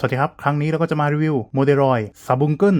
สวัสดีครับ ครั้งนี้เราก็จะมารีวิวโมเดลอยซาบุงเกิล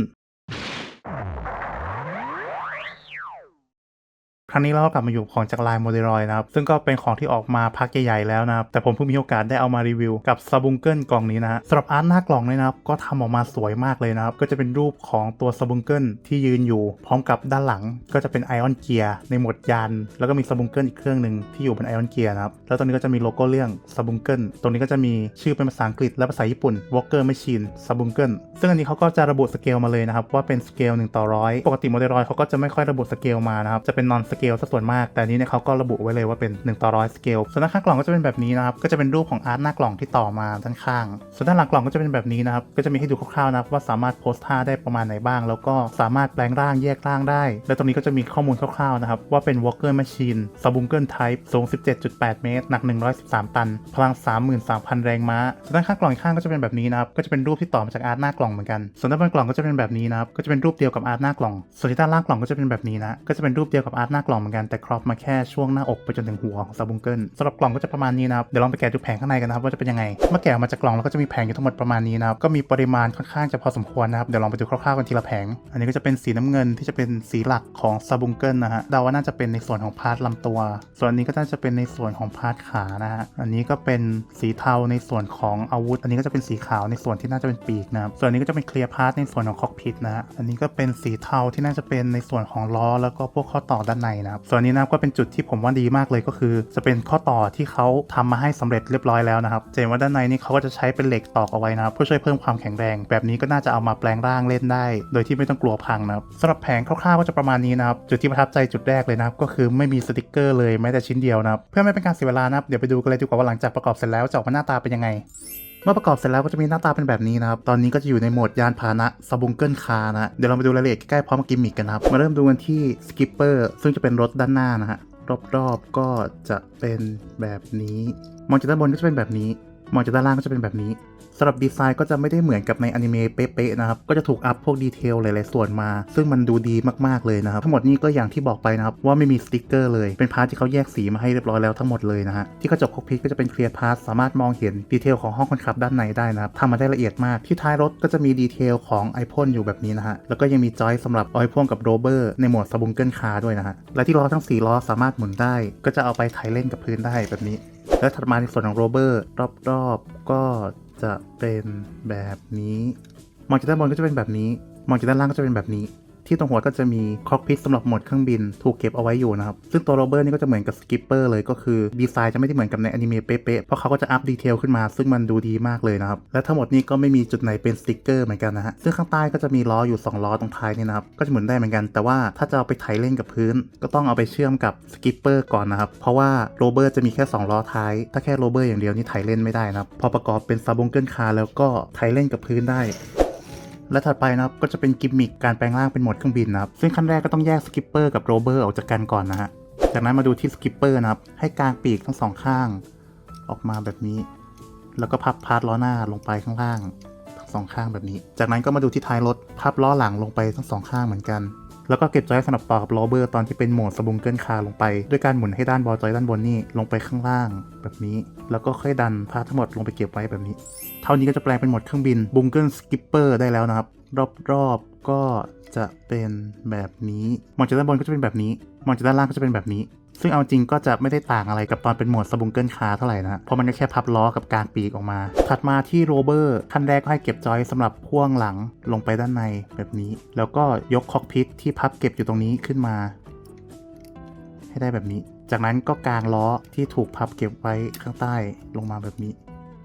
ครั้งนี้เราก็กลับมาอยู่ของจากลายโมเดลอยนะครับ ซึ่งก็เป็นของที่ออกมาพักใหญ่ๆแล้วนะครับ แต่ผมเพิ่งมีโอกาสได้เอามารีวิวกับซาบุงเกิลกล่องนี้นะฮะสำหรับอาร์ตหน้ากล่องเนี่ยนะครับ ก็ทำออกมาสวยมากเลยนะครับ ก็จะเป็นรูปของตัวซาบุงเกิลที่ยืนอยู่ พร้อมกับด้านหลังก็จะเป็นไอออนเกียร์ในโหมดยาน แล้วก็มีซาบุงเกิลอีกเครื่องหนึ่งที่อยู่บนไอออนเกียร์นะครับ แล้วตรงนี้ก็จะมีโลโก้เรื่องซาบุงเกิลตรงนี้ก็จะมีชื่อเป็นภาษาอังกฤษและภาษาญี่ปุ่น Walker Machine ซาบุงเกิลซึ่งอันนี้เขาก็จะระบุสเกลมาเลยนะครับว่าเป็นสเกล1ต่อร้อยปกติโมเดลอยเขาก็จะไม่ค่อยระบุสเกลมานะครับจะเป็นนอนสเกลซะส่วนมาก แต่นี้เนี่ยเขาก็ระบุไว้เลยว่าเป็น1ต่อร้อยสเกลส่วนด้านข้างกล่องก็จะเป็นแบบนี้นะครับก็จะเป็นรูปของอาร์ตหน้ากล่องที่ต่อมาด้านข้าง ส่วนด้านหลังกล่องก็จะเป็นแบบนี้นะครับก็จะมีให้ดูคร่าวๆนะว่าสามารถโพสท่าได้ประมาณไหนบ้าง แล้วก็สามารถแปลงร่างแยกร่างได้ และตรงนี้ก็จะมีข้อมูลคร่าวๆนะครับว่าเป็น Walker Machine ซาบุงเกิล Type สูง 17.8 เมตร หนัก 113 ตัน พลัง 33,000 แรงม้า ส่วนด้านข้างกล่องข้างก็จะเป็นแบบนี้นะครับ ก็จะเป็นรูปที่ต่อมาจากอาร์ตหน้ากล่องเหมือนกัน ส่วนด้านบนกล่องก็จะเป็นแบบนี้นะครับ ก็จะเป็นรูปเดียวกับอาร์ตหน้ากล่อง ส่วนที่ด้านล่างกล่องก็จะเป็นแบบนี้นะ ก็จะเป็นรูปเดียวกับอาร์ตหน้ากล่องกล่องเหมือนกันแต่ครอปมาแค่ช่วงหน้าอกไปจนถึงหัวของซาบุงเกิลสำหรับกล่องก็จะประมาณนี้นะครับเดี๋ยวลองไปแกะดูแผงข้างในกันนะครับว่าจะเป็นยังไงเมื่อแกะออกมาจากกล่องแล้วก็จะมีแผงอยู่ทั้งหมดประมาณนี้นะครับก็มีปริมาณค่อนข้างจะพอสมควรนะครับเดี๋ยวลองไปดูคร่าวๆกันทีละแผง อันนี้ก็จะเป็นสีน้ำเงินที่จะเป็นสีหลักของซาบุงเกิลนะฮะเดาว่าน่าจะเป็นในส่วนของพาร์ทลำตัว ส่วนนี้ก็น่าจะเป็นในส่วนของพาร์ทขานะฮะอันนี้ก็เป็นสีเทาในส่วนของอาวุธ อันนี้ก็จะเป็นสีขาวในส่วนที่น่าจะเป็นปีกนะครับส่วนนี้ก็จะเป็นเคลียร์พาร์ทในส่วนของคอกพิทนะฮะอันนี้ก็เป็นสีเทาที่น่าจะเป็นในส่วนของล้อแล้วก็พวกข้อต่อด้านในนะครับ ส่วนนี้นะครับก็เป็นจุดที่ผมว่าดีมากเลยก็คือ จะเป็นข้อต่อที่เขาทำมาให้สำเร็จเรียบร้อยแล้วนะครับเห็นว่าด้านในนี่เขาก็จะใช้เป็นเหล็กตอกเอาไว้นะครับเพื่อช่วยเพิ่มความแข็งแรง แบบนี้ก็น่าจะเอามาแปลงร่างเล่นได้ โดยที่ไม่ต้องกลัวพังนะครับสำหรับแผงคร่าวๆก็จะประมาณนี้นะครับจุดที่ประทับใจจุดแรกเลยนะครับก็คือไม่มีสติกเกอร์เลยแม้แต่ชิ้นเดียวนะครับเพื่อไม่เป็นการเสียเวลานะครับเดี๋ยวไปดูกันเลยดีกว่าว่าหลังจากประกอบเสร็จแล้วจะออกมาหน้าตาเป็นยังไง มื่อประกอบเสร็จแล้วก็จะมีหน้าตาเป็นแบบนี้นะครับ ตอนนี้ก็จะอยู่ในโหมดยานพาหนะซาบุงเกิลคาร์นะ เดี๋ยวเรามาดูรายละเอียดใกล้ๆพร้อมกิมมิกกันครับ มาเริ่มดูกันที่สกิปเปอร์ซึ่งจะเป็นรถด้านหน้านะฮะ รอบๆก็จะเป็นแบบนี้ มองจากด้านบนก็จะเป็นแบบนี้ มองจากด้านล่างก็จะเป็นแบบนี้ สำหรับดีไซน์ก็จะไม่ได้เหมือนกับในอนิเมะเป๊ะๆนะครับ ก็จะถูกอัพพวกดีเทลหลายๆส่วนมา ซึ่งมันดูดีมากๆเลยนะครับ ทั้งหมดนี้ก็อย่างที่บอกไปนะครับ ว่าไม่มีสติกเกอร์เลย เป็นพาร์ทที่เขาแยกสีมาให้เรียบร้อยแล้วทั้งหมดเลยนะฮะ ที่กระจกคอกพิทก็จะเป็นเคลียร์พาร์ทสามารถมองเห็นดีเทลของห้องคนขับด้านในได้นะครับทำมาได้ละเอียดมาก ที่ท้ายรถก็จะมีดีเทลของไอพ่นอยู่แบบนี้นะฮะ แล้วก็ยังมีจอยสำหรับเอาไว้พ่วงกับโรเบอร์ในโหมดสบุงเกิลคาร์ด้วยนะฮะ และที่ล้อทั้ง4ล้อสามารถหมุนได้ ก็จะเอาไปไถเล่นกับพื้นได้แบบนี้ และถัดมาในส่วนของโรเบอร์รอบๆก็ จะเป็นแบบนี้ มองจากด้านบนก็จะเป็นแบบนี้ มองจากด้านล่างก็จะเป็นแบบนี้ ที่ตรงหัวก็จะมีคอกพิทสำหรับหมดเครื่องบินถูกเก็บเอาไว้อยู่นะครับ ซึ่งตัวโรเบอร์นี่ก็จะเหมือนกับสกิปเปอร์เลยก็คือดีไซน์จะไม่ได้เหมือนกับในอนิเมะเป๊ะๆเพราะเขาก็จะอัพดีเทลขึ้นมา ซึ่งมันดูดีมากเลยนะครับ และทั้งหมดนี้ก็ไม่มีจุดไหนเป็นสติกเกอร์เหมือนกันนะฮะซึ่งข้างใต้ก็จะมีล้ออยู่ 2 ล้อตรงท้ายนี่นะครับก็จะหมุนได้เหมือนกัน แต่ว่าถ้าจะเอาไปไถเล่นกับพื้น ก็ต้องเอาไปเชื่อมกับสกิปเปอร์ก่อนนะครับเพราะว่าโรเบอร์จะมีแค่ 2 ล้อท้าย ถ้าแค่โรเบอร์อย่างเดียวนี่ไถเล่นไม่ได้นะครับพอประกอบเป็นซาบงเกิลคาร์แล้วก็ไถเล่นกับพื้นได้ และถัดไปนะครับก็จะเป็นกิมมิคการแปลงร่างเป็นหมดเครื่องบินนะครับซึ่งขั้นแรกก็ต้องแยกสกิปเปอร์กับโรเบอร์ออกจากกันก่อนนะฮะจากนั้นมาดูที่สกิปเปอร์นะครับให้กางปีกทั้งสองข้าง ออกมาแบบนี้ แล้วก็พับพาร์ทล้อหน้าลงไปข้างล่างทั้งสองข้างแบบนี้ จากนั้นก็มาดูที่ท้ายรถพับล้อหลังลงไปทั้งสองข้างเหมือนกัน แล้วก็เก็บจอยสำหรับต่อกับล้อเบอร์ตอนที่เป็นโหมดสบุงเกิลคาร์ลงไป ด้วยการหมุนให้ด้านบอลจอยด้านบนนี่ลงไปข้างล่างแบบนี้ แล้วก็ค่อยดันพาททั้งหมดลงไปเก็บไว้แบบนี้ เท่านี้ก็จะแปลงเป็นโหมดเครื่องบินบุงเกิลสกิปเปอร์ได้แล้วนะครับ รอบๆก็จะเป็นแบบนี้มองจากด้านบนก็จะเป็นแบบนี้มองจากด้านล่างก็จะเป็นแบบนี้ ซึ่งเอาจริงก็จะไม่ได้ต่างอะไรกับตอนเป็นโหมดสบุงเกิลคาร์เท่าไหร่นะ เพราะมันก็แค่พับล้อกับกางปีกออกมา ถัดมาที่โรเบอร์ขั้นแรกก็ให้เก็บจอยสำหรับพ่วงหลังลงไปด้านในแบบนี้ แล้วก็ยกคอกพิทที่พับเก็บอยู่ตรงนี้ขึ้นมา ให้ได้แบบนี้ จากนั้นก็กางล้อที่ถูกพับเก็บไว้ข้างใต้ลงมาแบบนี้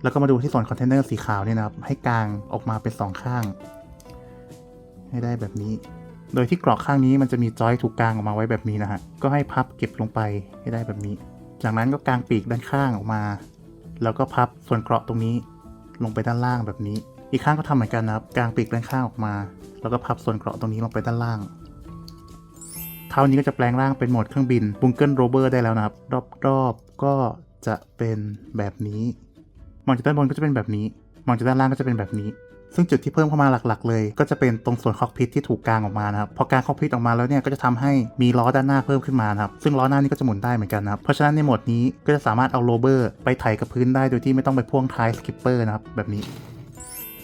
แล้วก็มาดูที่ส่วนคอนเทนเนอร์สีขาวเนี่ยนะครับให้กางออกมาเป็นสองข้าง ให้ได้แบบนี้ โดยที่กรอกข้างนี้มันจะมีจอยถูกกางออกมาไว้แบบนี้นะฮะ ก็ให้พับเก็บลงไปให้ได้แบบนี้ จากนั้นก็กางปีกด้านข้างออกมา แล้วก็พับส่วนเกราะตรงนี้ลงไปด้านล่างแบบนี้ อีกข้างก็ทำเหมือนกันนะครับกางปีกด้านข้างออกมา แล้วก็พับส่วนเกราะตรงนี้ลงไปด้านล่างเท่านี้ก็จะแปลงร่างเป็นโหมดเครื่องบินบุงเกิลโรเบอร์ได้แล้วนะครับ รอบๆก็จะเป็นแบบนี้ มองจากด้านบนก็จะเป็นแบบนี้ มองจากด้านล่างก็จะเป็นแบบนี้ ซึ่งจุดที่เพิ่มเข้ามาหลักๆ เลย ก็จะเป็นตรงส่วนคอกพิทที่ถูกกางออกมานะครับพอกางคอกพิทออกมาแล้วเนี่ยก็จะทำให้มีล้อด้านหน้าเพิ่มขึ้นมานะครับซึ่งล้อหน้านี่ก็จะหมุนได้เหมือนกันนะครับเพราะฉะนั้นในโหมดนี้ก็จะสามารถเอาโรเบอร์ไปไถกับพื้นได้โดยที่ไม่ต้องไปพ่วงท้ายสกิปเปอร์นะครับแบบนี้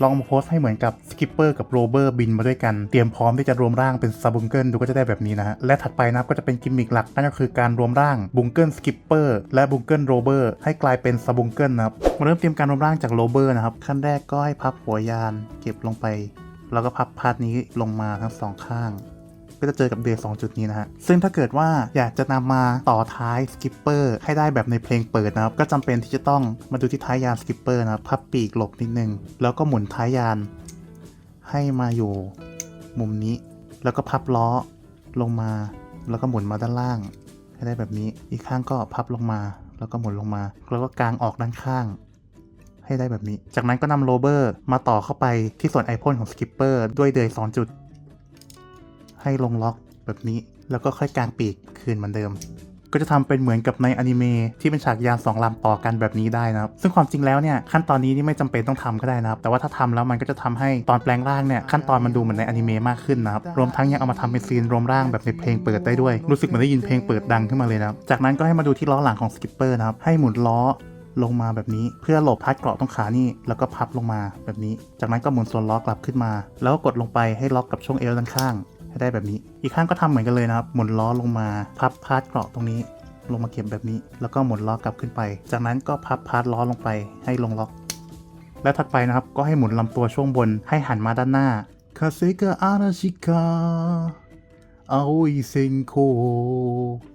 ลองมาโพสต์ให้เหมือนกับสกิปเปอร์กับโรเบอร์บินมาด้วยกัน เตรียมพร้อมที่จะรวมร่างเป็นซาบุงเกิลดูก็จะได้แบบนี้นะฮะ และถัดไปนับก็จะเป็นกิมมิคหลักนั่นก็คือการรวมร่างบุงเกิลสกิปเปอร์และบุงเกิลโรเบอร์ให้กลายเป็นซาบุงเกิลนะครับมาเริ่มเตรียมการรวมร่างจากโรเบอร์นะครับขั้นแรกก็ให้พับหัวยาน เก็บลงไป แล้วก็พับพาร์ทนี้ลงมาทั้งสองข้าง ก็จะเจอกับเดย์สองจุดนี้นะฮะ ซึ่งถ้าเกิดว่าอยากจะนำมาต่อท้ายสกิปเปอร์ให้ได้แบบในเพลงเปิดนะครับ ก็จำเป็นที่จะต้องมาดูที่ท้ายยานสกิปเปอร์นะครับพับปีกหลบนิดนึง แล้วก็หมุนท้ายยาน ให้มาอยู่มุมนี้ แล้วก็พับล้อลงมา แล้วก็หมุนมาด้านล่าง ให้ได้แบบนี้ อีกข้างก็พับลงมา แล้วก็หมุนลงมา แล้วก็กางออกด้านข้างให้ได้แบบนี้ จากนั้นก็นำโรเบอร์มาต่อเข้าไปที่ส่วนไอพ่นของสกิปเปอร์ด้วยเดย์สองจุด ให้ลงล็อกแบบนี้ แล้วก็ค่อยกางปีกคืนเหมือนเดิม ก็จะทำเป็นเหมือนกับในอนิเมะที่เป็นฉากยานสองลำต่อกันแบบนี้ได้นะครับ ซึ่งความจริงแล้วเนี่ยขั้นตอนนี้นี่ไม่จำเป็นต้องทำก็ได้นะครับ แต่ว่าถ้าทำแล้วมันก็จะทำให้ตอนแปลงร่างเนี่ยขั้นตอนมันดูเหมือนในอนิเมะมากขึ้นนะครับ รวมทั้งยังเอามาทำเป็นซีนรวมร่างแบบในเพลงเปิดได้ด้วย รู้สึกเหมือนได้ยินเพลงเปิดดังขึ้นมาเลยนะครับ จากนั้นก็ให้มาดูที่ล้อหลังของสกิปเปอร์นะครับ ให้หมุนล้อลงมาแบบนี้เพื่อหลบพัดเกราะตรงขานี่แล้วก็พับลงมาแบบนี้ จากนั้นก็หมุนส่วนล้อกลับขึ้นมา แล้วกดลงไปให้ล็อกกับช่วงเอวด้านข้าง ให้ได้แบบนี้ อีกข้างก็ทำเหมือนกันเลยนะครับ หมุนล้อลงมาพับพาดเกราะตรงนี้ ลงมาเก็บแบบนี้ แล้วก็หมุนล้อกลับขึ้นไป จากนั้นก็พับพาดล้อลงไปให้ลงล็อก และถัดไปนะครับก็ให้หมุนลำตัวช่วงบนให้หันมาด้านหน้าคาเซกะอาราชิกา อาอิเซนโค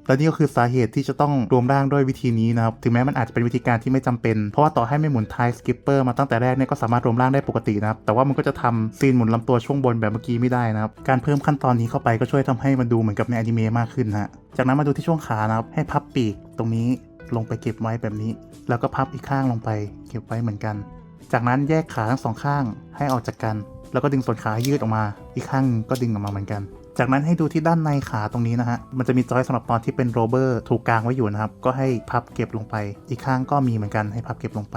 และนี่ก็คือสาเหตุที่จะต้องรวมร่างด้วยวิธีนี้นะครับ ถึงแม้มันอาจจะเป็นวิธีการที่ไม่จำเป็น เพราะว่าต่อให้ไม่หมุนไทสกิปเปอร์มาตั้งแต่แรกเนี่ยก็สามารถรวมร่างได้ปกตินะครับ แต่ว่ามันก็จะทำซีนหมุนลำตัวช่วงบนแบบเมื่อกี้ไม่ได้นะครับ การเพิ่มขั้นตอนนี้เข้าไปก็ช่วยทำให้มันดูเหมือนกับในอนิเมะมากขึ้นนะฮะ จากนั้นมาดูที่ช่วงขานะครับ ให้พับปีกตรงนี้ลงไปเก็บไว้แบบนี้ แล้วก็พับอีกข้างลงไป เก็บไว้เหมือนกัน จากนั้นแยกขาทั้งสองข้างให้ออกจากกัน แล้วก็ดึงส่วนขายืดออกมา อีกข้างก็ดึงออกมาเหมือนกัน จากนั้นให้ดูที่ด้านในขาตรงนี้นะฮะ มันจะมีจอยสำหรับตอนที่เป็นโรเบอร์ถูกกางไว้อยู่นะครับ ก็ให้พับเก็บลงไป อีกข้างก็มีเหมือนกันให้พับเก็บลงไป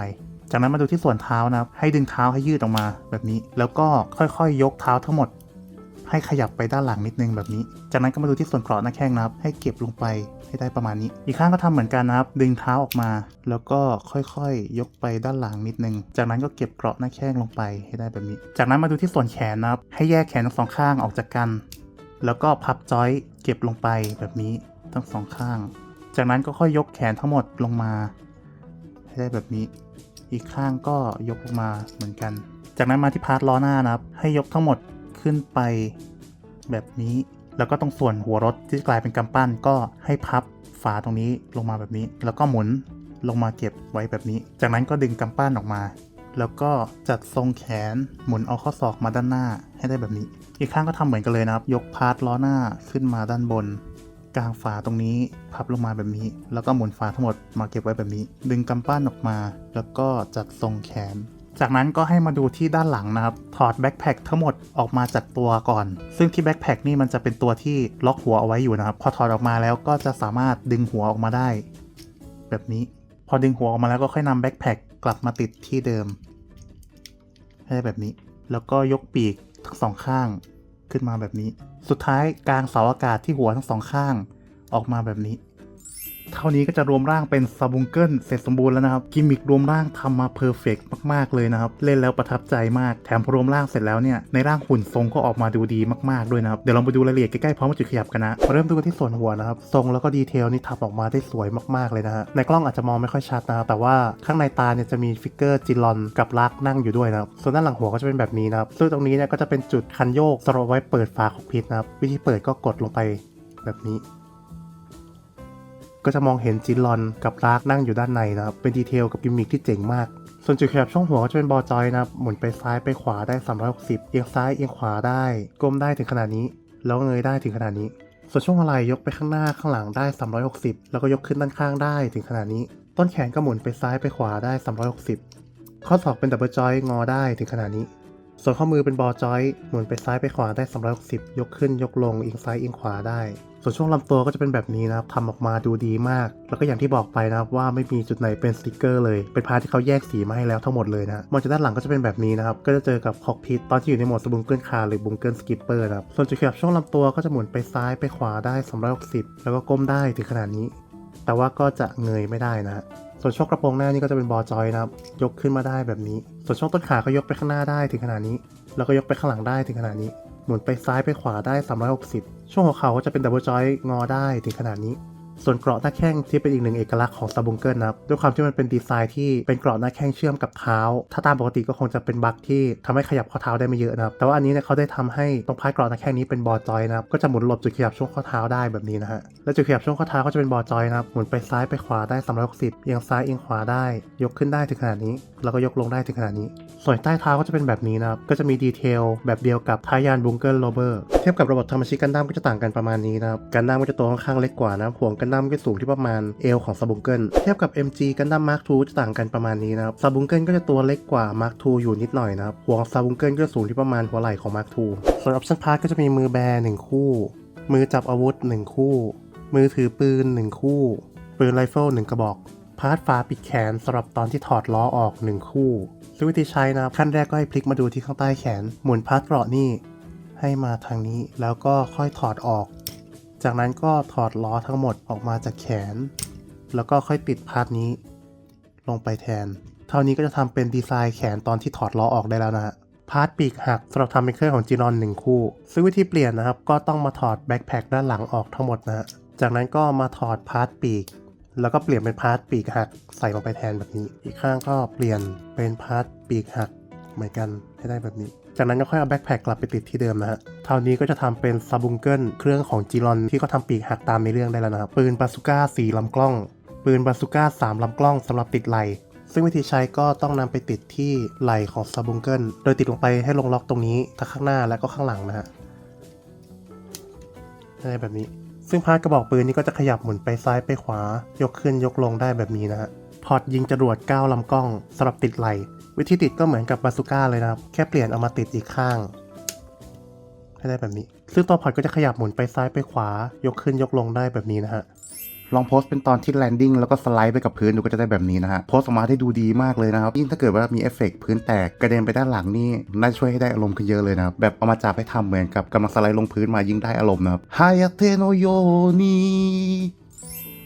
จากนั้นมาดูที่ส่วนเท้านะครับ ให้ดึงเท้าให้ยืดออกมาแบบนี้ แล้วก็ค่อยๆยกเท้าทั้งหมด ให้ขยับไปด้านหลังนิดนึงแบบนี้ จากนั้นก็มาดูที่ส่วนเกราะหน้าแข้งนะครับ ให้เก็บลงไปให้ได้ประมาณนี้ อีกข้างก็ทำเหมือนกันนะครับ ดึงเท้าออกมา แล้วก็ค่อยๆ ยกไปด้านหลังนิดนึง จากนั้นก็เก็บเกราะหน้าแข้งลงไปให้ได้แบบนี้ จากนั้นมาดูที่ส่วนแขนนะครับ ให้แยกแขนทั้งสองข้างออกจากกัน แล้วก็พับจอยเก็บลงไปแบบนี้ทั้งสองข้าง จากนั้นก็ค่อยยกแขนทั้งหมดลงมา ให้ได้แบบนี้ อีกข้างก็ยกลงมาเหมือนกัน จากนั้นมาที่พาร์ทล้อหน้านะครับ ให้ยกทั้งหมด ขึ้นไปแบบนี้ แล้วก็ตรงส่วนหัวรถที่กลายเป็นกำปั้นก็ให้พับฝาตรงนี้ลงมาแบบนี้ แล้วก็หมุนลงมาเก็บไว้แบบนี้ จากนั้นก็ดึงกำปั้นออกมา แล้วก็จัดทรงแขนหมุนเอาข้อศอกมาด้านหน้าให้ได้แบบนี้ อีกข้างก็ทำเหมือนกันเลยนะครับ ยกพาร์ทล้อหน้าขึ้นมาด้านบน กลางฝาตรงนี้พับลงมาแบบนี้ แล้วก็หมุนฝาทั้งหมดมาเก็บไว้แบบนี้ ดึงกำปั้นออกมา แล้วก็จัดทรงแขน จากนั้นก็ให้มาดูที่ด้านหลังนะครับ ถอดแบ็คแพคทั้งหมดออกมาจากตัวก่อน ซึ่งที่แบ็คแพคนี่มันจะเป็นตัวที่ล็อกหัวเอาไว้อยู่นะครับ พอถอดออกมาแล้วก็จะสามารถดึงหัวออกมาได้ แบบนี้ พอดึงหัวออกมาแล้วก็ค่อยนำแบ็คแพคกลับมาติดที่เดิม ให้ได้แบบนี้ แล้วก็ยกปีกทั้งสองข้างขึ้นมาแบบนี้ สุดท้ายกางเสาอากาศที่หัวทั้งสองข้างออกมาแบบนี้ เท่านี้ก็จะรวมร่างเป็นซาบุงเกิลเสร็จสมบูรณ์แล้วนะครับ กิมมิครวมร่างทำมาเพอร์เฟกมาก ๆ เลยนะครับ เล่นแล้วประทับใจมาก แถมพอรวมร่างเสร็จแล้วเนี่ย ในร่างหุ่นทรงก็ออกมาดูดีมาก ๆ ด้วยนะครับ เดี๋ยวลองไปดูรายละเอียดใกล้ ๆ พร้อมจุดขยับกันนะ เริ่มดูกันที่ส่วนหัวนะครับ ทรงแล้วก็ดีเทลนี่ทำออกมาได้สวยมากๆเลยนะฮะ ในกล้องอาจจะมองไม่ค่อยชัดนะครับแต่ว่าข้างในตาเนี่ยจะมีฟิกเกอร์จิลอนกับลักนั่งอยู่ด้วยนะครับ ส่วนด้านหลังหัวก็จะเป็นแบบนี้นะครับ ซึ่งตรงนี้เนี่ยก็จะเป็นจุดคันโยกสำหรับไว้เปิดฝาของพิษนะครับ วิธีเปิดก็กดลงไปแบบนี้ ก็จะมองเห็นจินลอนกับลากนั่งอยู่ด้านในนะครับ เป็นดีเทลกับกิมมิคที่เจ๋งมาก ส่วนจุดขยับช่องหัวก็จะเป็นบอจอยนะครับ หมุนไปซ้ายไปขวาได้ 360 เอียงซ้ายเอียงขวาได้ ก้มได้ถึงขนาดนี้ แล้วเงยได้ถึงขนาดนี้ ส่วนช่วงอะไรยกไปข้างหน้าข้างหลังได้ 360 แล้วก็ยกขึ้นด้านข้างได้ถึงขนาดนี้ ต้นแขนก็หมุนไปซ้ายไปขวาได้ 360 ข้อศอกเป็นดับเบิลจอยงอได้ถึงขนาดนี้ ส่วนข้อมือเป็นบอจอยหมุนไปซ้ายไปขวาได้ 360 ยกขึ้นยกลงเอียงซ้ายเอียงขวาได้ ส่วนช่วงลำตัวก็จะเป็นแบบนี้นะครับทำออกมาดูดีมาก แล้วก็อย่างที่บอกไปนะครับว่าไม่มีจุดไหนเป็นสติกเกอร์เลยเป็นพาที่เขาแยกสีมาให้แล้วทั้งหมดเลยนะมองจากด้านหลังก็จะเป็นแบบนี้นะครับก็จะเจอกับคอกพิทตอนที่อยู่ในโหมดสบุงเกิลคาร์หรือบุงเกิลสกิปเปอร์นะครับส่วนจุดขยับช่วงลำตัวก็จะหมุนไปซ้ายไปขวาได้360 แล้วก็ก้มได้ถึงขนาดนี้ แต่ว่าก็จะเงยไม่ได้นะส่วนช่วงกระโปรงหน้านี่ก็จะเป็นบอจอยนะครับ ยกขึ้นมาได้แบบนี้ ส่วนช่วงต้นขาก็ยกไปข้างหน้าได้ถึงขนาดนี้ แล้วก็ยกไปข้างหลังได้ถึงขนาดนี้ หมุนไปซ้ายไปขวาได้ 360 ช่วงหัวเข่าก็จะเป็นดับเบิลจอยงอได้ถึงขนาดนี้ ส่วนเกราะหน้าแข้งที่เป็นอีกหนึ่งเอกลักษณ์ของซาบุงเกิลนะครับด้วยความที่มันเป็นดีไซน์ที่เป็นเกราะหน้าแข้งเชื่อมกับเท้า ถ้าตามปกติก็คงจะเป็นบั๊กที่ทำให้ขยับข้อเท้าได้ไม่เยอะนะครับแต่ว่าอันนี้เนี่ยเขาได้ทำให้ตรงพาร์ทเกราะหน้าแข้งนี้เป็นบอจอยนะครับก็จะหมุนหลบจุดขยับช่วงข้อเท้าได้แบบนี้นะฮะและจุดขยับช่วงข้อเท้าก็จะเป็นบอจอยนะครับหมุนไปซ้ายไปขวาได้360เอียงซ้ายเอียงขวาได้ ยกขึ้นได้ถึงขนาดนี้ แล้วก็ยกลงได้ถึงขนาดนี้ ส่วนใต้เท้าก็จะเป็นแบบนี้นะครับ ก็จะมีดีเทลแบบเดียวกับทายานบุงเกิลโรเบอร์ เทียบกับระบบธรรมชิกันดั้มก็จะต่างกันประมาณนี้นะครับ กันดั้มก็จะตัวค่อนข้างเล็กกว่านะครับห่วงกันดั้มก็สูงที่ประมาณเอวของซาบุงเกิล เทียบกับ MG กันดั้มมาร์ค2จะต่างกันประมาณนี้นะครับ ซาบุงเกิลก็จะตัวเล็กกว่ามาร์ค2อยู่นิดหน่อยนะครับ ห่วงซาบุงเกิลก็จะสูงที่ประมาณหัวไหล่ของมาร์ค2ส่วนออปชั่นพาร์ทก็จะมีมือแบร์หนึ่งคู่ มือจับอาวุธหนึ่งคู่ มือถือปืนหนึ่งคู่ ปืนไรเฟิลหนึ่งกระบอก พาร์ทฝาปิดแขนสำหรับตอนที่ถอดล้อออกหนึ่งคู่ ซึ่งวิธีใช้นะครับขั้นแรกก็ให้พลิกมาดูที่ข้างใต้แขน หมุนพาร์ทเกราะนี่ให้มาทางนี้ แล้วก็ค่อยถอดออก จากนั้นก็ถอดล้อทั้งหมดออกมาจากแขน แล้วก็ค่อยติดพาร์ทนี้ ลงไปแทน เท่านี้ก็จะทำเป็นดีไซน์แขนตอนที่ถอดล้อออกได้แล้วนะฮะพาร์ทปีกหักสำหรับทำเป็นเครื่องของจีนอนหนึ่งคู่ ซึ่งวิธีเปลี่ยนนะครับ ก็ต้องมาถอดแบ็คแพคด้านหลังออกทั้งหมดนะฮะจากนั้นก็มาถอดพาร์ทปีก แล้วก็เปลี่ยนเป็นพาร์ทปีกหักใส่ลงไปแทนแบบนี้ อีกข้างก็เปลี่ยนเป็นพาร์ทปีกหักเหมือนกันให้ได้แบบนี้ จากนั้นก็ค่อยเอาแบ็คแพคกลับไปติดที่เดิมนะฮะเท่านี้ก็จะทำเป็นซาบุงเกิลเครื่องของจีรอนที่เขาทำปีกหักตามในเรื่องได้แล้วนะครับ ปืนบาซูก้าสี่ลำกล้อง ปืนบาซูก้าสามลำกล้องสำหรับติดไหลซึ่งวิธีใช้ก็ต้องนำไปติดที่ไหล่ของซาบุงเกิลโดยติดลงไปให้ลงล็อกตรงนี้ทั้งข้างหน้าและก็ข้างหลังนะฮะได้แบบนี้ ซึ่งพาร์ทกระบอกปืนนี้ก็จะขยับหมุนไปซ้ายไปขวา ยกขึ้นยกลงได้แบบนี้นะฮะพอร์ตยิงจรวด9ลำกล้องสำหรับติดไหล วิธีติดก็เหมือนกับบาซูก้าเลยนะครับ แค่เปลี่ยนเอามาติดอีกข้างให้ได้แบบนี้ ซึ่งตัวพอร์ตก็จะขยับหมุนไปซ้ายไปขวา ยกขึ้นยกลงได้แบบนี้นะฮะ ลองโพสต์เป็นตอนที่แลนดิ้งแล้วก็สไลด์ไปกับพื้นดูก็จะได้แบบนี้นะฮะโพสต์ออกมาได้ดูดีมากเลยนะครับยิ่งถ้าเกิดว่ามีเอฟเฟกพื้นแตกกระเด็นไปด้านหลังนี่น่าจะช่วยให้ได้อารมณ์ขึ้นเยอะเลยนะครับแบบเอามาจับให้ทำเหมือนกับกำลังสไลด์ลงพื้นมายิ่งได้อารมณ์นะครับฮายาเทโนโยนี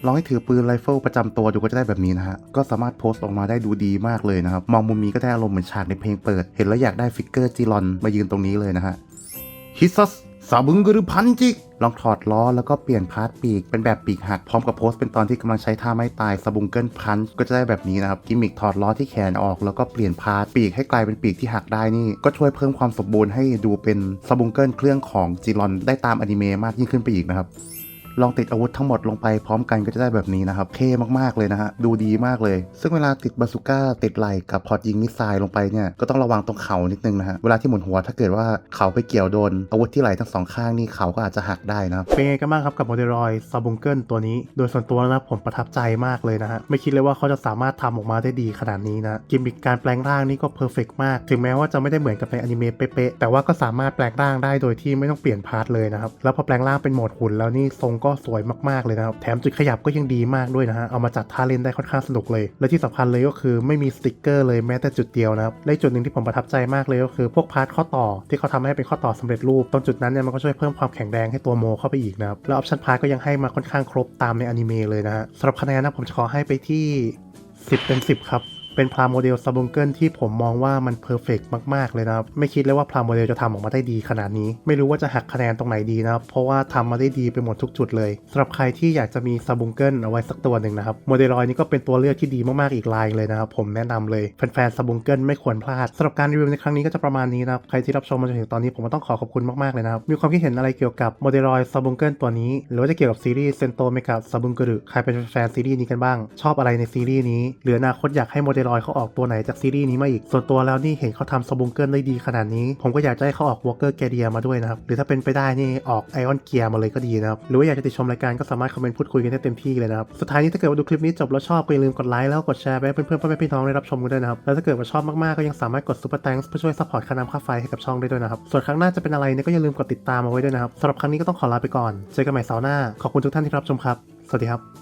ลองให้ถือปืนไรเฟิลประจำตัวดูก็จะได้แบบนี้นะฮะ ก็สามารถโพสต์ออกมาได้ดูดีมากเลยนะครับ มองมุมนี้ก็ได้อารมณ์เหมือนฉากในเพลงเปิด เห็นแล้วอยากได้ฟิกเกอร์จีรอนมายืนตรงนี้เลยนะฮะฮิซัส ซาบุงกรือพันจิก ลองถอดล้อแล้วก็เปลี่ยนพาร์ทปีก เป็นแบบปีกหักพร้อมกับโพสต์เป็นตอนที่กำลังใช้ท่าไม้ตายซาบุงเกิลพันก็จะได้แบบนี้นะครับ กิมมิคถอดล้อที่แขนออกแล้วก็เปลี่ยนพาร์ทปีกให้กลายเป็นปีกที่หักได้นี่ ก็ช่วยเพิ่มความสมบูรณ์ให้ดูเป็นซาบุงเกิลเครื่องของจีรอนได้ตามอนิเมะมากยิ่งขึ้นไปอีกนะครับ ลองติดอาวุธทั้งหมดลงไปพร้อมกันก็จะได้แบบนี้นะครับเท่มากๆเลยนะฮะดูดีมากเลย ซึ่งเวลาติดบาซูก้าติดไหลกับพอร์ตยิงมิสไซล์ลงไปเนี่ยก็ต้องระวังตรงเข่านิดนึงนะฮะเวลาที่หมุนหัวถ้าเกิดว่าเขาไปเกี่ยวโดนอาวุธที่ไหล่ทั้งสองข้างนี่เขาก็อาจจะหักได้นะครับเป็นไงกันบ้างครับกับโมเดลรอยซาบุงเกิลตัวนี้ โดยส่วนตัวนะผมประทับใจมากเลยนะฮะไม่คิดเลยว่าเขาจะสามารถทำออกมาได้ดีขนาดนี้นะกิมมิคการแปลงร่างนี่ก็เพอร์เฟกมาก ถึงแม้ว่าจะไม่ได้เหมือนกับในอนิเมะเป๊ะๆแต่ว่าก็สามารถแปลงร่างได้โดยที่ไม่ต้องเปลี่ยนพาร์ทเลยนะครับแล้วพอแปลงร่างเป็นโหมดหุ่นแล้วนี่ทรงก็สวยมากๆเลยนะครับ แถมจุดขยับก็ยังดีมากด้วยนะฮะ เอามาจัดท่าเล่นได้ค่อนข้างสนุกเลย และที่สำคัญเลยก็คือไม่มีสติกเกอร์เลยแม้แต่จุดเดียวนะครับ และจุดหนึ่งที่ผมประทับใจมากเลยก็คือพวกพาร์ทข้อต่อที่เขาทำให้เป็นข้อต่อสำเร็จรูป ตรงจุดนั้นเนี่ยมันก็ช่วยเพิ่มความแข็งแรงให้ตัวโมเข้าไปอีกนะครับ แล้วออปชั่นพาร์ทก็ยังให้มาค่อนข้างครบตามในอนิเมะเลยนะฮะสำหรับคะแนนนะผมจะขอให้ไปที่ 10 เป็น 10 ครับ เป็นพลาโมเดลซาบุงเกิลที่ผมมองว่ามันเพอร์เฟกมาก ๆ เลยนะครับ ไม่คิดเลยว่าพลาโมเดลจะทำออกมาได้ดีขนาดนี้ ไม่รู้ว่าจะหักคะแนนตรงไหนดีนะครับ เพราะว่าทำมาได้ดีไปหมดทุกจุดเลยสำหรับใครที่อยากจะมีซาบุงเกิลเอาไว้สักตัวหนึ่งนะครับโมเดลรอยนี้ก็เป็นตัวเลือกที่ดีมาก ๆ อีกลายเลยนะครับ ผมแนะนำเลยแฟนๆซาบุงเกิลไม่ควรพลาดสำหรับการรีวิวในครั้งนี้ก็จะประมาณนี้นะครับใครที่รับชมมาจนถึงตอนนี้ผมก็ต้องขอขอบคุณมากๆเลยนะครับมีความคิดเห็นอะไรเกี่ยวกับโมเดลรอยซาบุงเกิลตัวนี้ หรือว่าจะเกี่ยวกับซีรีส์เซนโตเมกะซาบงกรุใครเป็นแฟนซีรีส์นี้กันบ้างชอบอะไรในซีรีส์นี้หรืออนาคตอยากให้โมเดลรอยเขาออกตัวไหนจากซีรีส์นี้มาอีก ส่วนตัวแล้วนี่เห็นเขาทำซาบุงเกิลได้ดีขนาดนี้ ผมก็อยากจะให้เขาออกวอลเกอร์แกเดียมาด้วยนะครับ หรือถ้าเป็นไปได้นี่ออกไอออนเกียร์มาเลยก็ดีนะครับ หรือว่าอยากจะติดชมรายการก็สามารถคอมเมนต์พูดคุยกันได้เต็มที่เลยนะครับ สุดท้ายนี้ถ้าเกิดว่าดูคลิปนี้จบแล้วชอบก็อย่าลืมกดไลค์แล้วกดแชร์ไปให้เพื่อนๆพ่อแม่พี่น้องได้รับชมกันด้วยนะครับ แล้วถ้าเกิดว่าชอบมากๆก็ยังสามารถกดซุปเปอร์แตงเพื่อช่วยซัพพอร์ตค่าน้ำค่าไฟให้กับช่องได้ด้วยนะครับ ส่วนครั้งหน้าจะเป็นอะไรเนี่ยก็อย่าลืมกดติดตามเอาไว้ด้วยนะครับสำหรับครั้งนี้ก็ต้องขอลาไปก่อน เจอกันใหม่เสาร์หน้า ขอบคุณทุกท่านที่รับชมครับ สวัสดีครับ